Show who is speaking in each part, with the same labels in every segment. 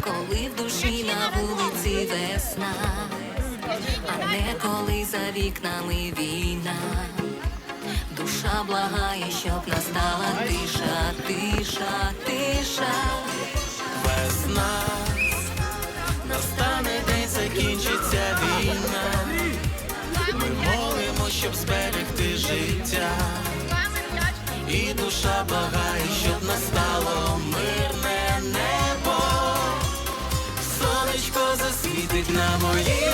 Speaker 1: коли в душі на вулиці весна, а не коли за вікнами війна. Душа благає, щоб настала тиша, тиша, тиша.
Speaker 2: Весна, настане день, закінчиться війна. Ми молимо, щоб зберегти життя. І душа благає, щоб настало мирне небо. Сонечко засвітить на моїй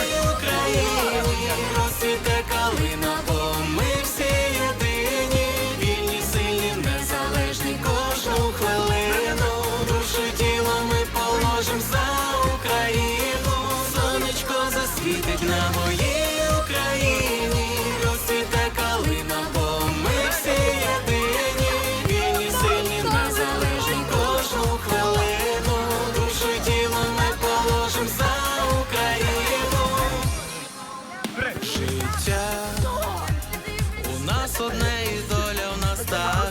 Speaker 2: Життя у нас одне і доля в нас та.